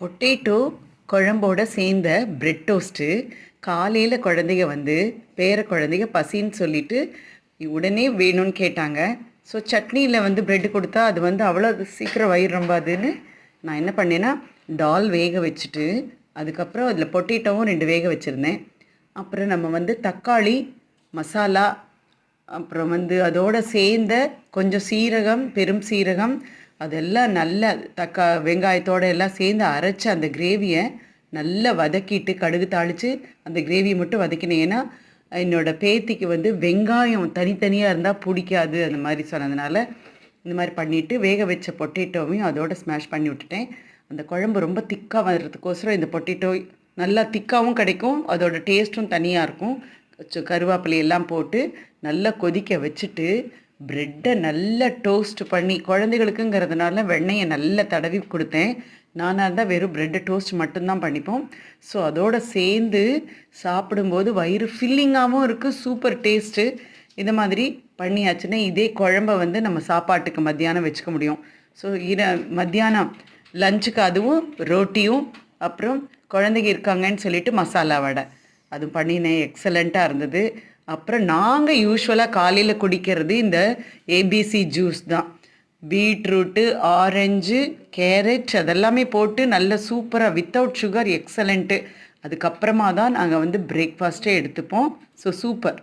Potato குழம்போட சேர்ந்த bread toast காலையில் குழந்தைங்க வந்து பேர குழந்தைங்க பசின்னு சொல்லிட்டு உடனே வேணும்னு கேட்டாங்க. ஸோ சட்னியில் வந்து பிரெட் கொடுத்தா அது வந்து அவ்வளோ சீக்கிரம் வயிறு ரொம்பாதுன்னு நான் என்ன பண்ணேன்னா டால் வேக வச்சுட்டு அதுக்கப்புறம் அதில் பொட்டேட்டோவும் ரெண்டு வேக வச்சுருந்தேன். அப்புறம் நம்ம வந்து தக்காளி மசாலா அப்புறம் வந்து அதோடு சேர்ந்த கொஞ்சம் சீரகம் பெரும் சீரகம் அதெல்லாம் நல்ல தக்கா வெங்காயத்தோட எல்லாம் சேர்ந்து அரைச்ச அந்த கிரேவியை நல்லா வதக்கிட்டு கடுகு தாளித்து அந்த கிரேவியை மட்டும் வதக்கினேன் ஏன்னா என்னோடய பேத்திக்கு வந்து வெங்காயம் தனித்தனியாக இருந்தால் பிடிக்காது அந்த மாதிரி சொன்னதுனால இந்த மாதிரி பண்ணிவிட்டு வேக வச்ச பொட்டேட்டோவையும் அதோட ஸ்மாஷ் பண்ணி விட்டுட்டேன். அந்த குழம்பு ரொம்ப திக்காக வர்றதுக்கோசரம் இந்த பொட்டேட்டோ நல்லா திக்காகவும் கிடைக்கும் அதோட டேஸ்ட்டும் தனியாக இருக்கும். கொஞ்சம் கருவேப்பிலை எல்லாம் போட்டு நல்லா கொதிக்க வச்சுட்டு ப்ரெட்டை நல்லா டோஸ்ட் பண்ணி குழந்தைகளுக்குங்கிறதுனால வெண்ணெயை நல்லா தடவி கொடுத்தேன். நானாக இருந்தால் வெறும் ப்ரெட்டை டோஸ்ட் மட்டும்தான் பண்ணிப்போம். ஸோ அதோடு சேர்ந்து சாப்பிடும்போது வயிறு ஃபில்லிங்காகவும் இருக்குது சூப்பர் டேஸ்ட்டு இந்த மாதிரி பண்ணியாச்சுன்னா இதே குழம்ப வந்து நம்ம சாப்பாட்டுக்கு மத்தியானம் வச்சுக்க முடியும். ஸோ இர மத்தியானம் லஞ்சுக்கு அதுவும் ரோட்டியும் அப்புறம் குழந்தைங்க இருக்காங்கன்னு சொல்லிட்டு மசாலா வடை. அது பண்ணினேன் எக்ஸலண்ட்டாக இருந்தது. அப்புறம் நாங்கள் யூஸ்வலாக காலையில் குடிக்கிறது இந்த ஏபிசி ஜூஸ் தான். பீட்ரூட்டு ஆரஞ்சு கேரட் அதெல்லாமே போட்டு நல்ல சூப்பராக வித்தவுட் சுகர் எக்ஸலண்ட்டு அதுக்கப்புறமா தான் நாங்கள் வந்து பிரேக்ஃபாஸ்ட்டே எடுத்துப்போம். So super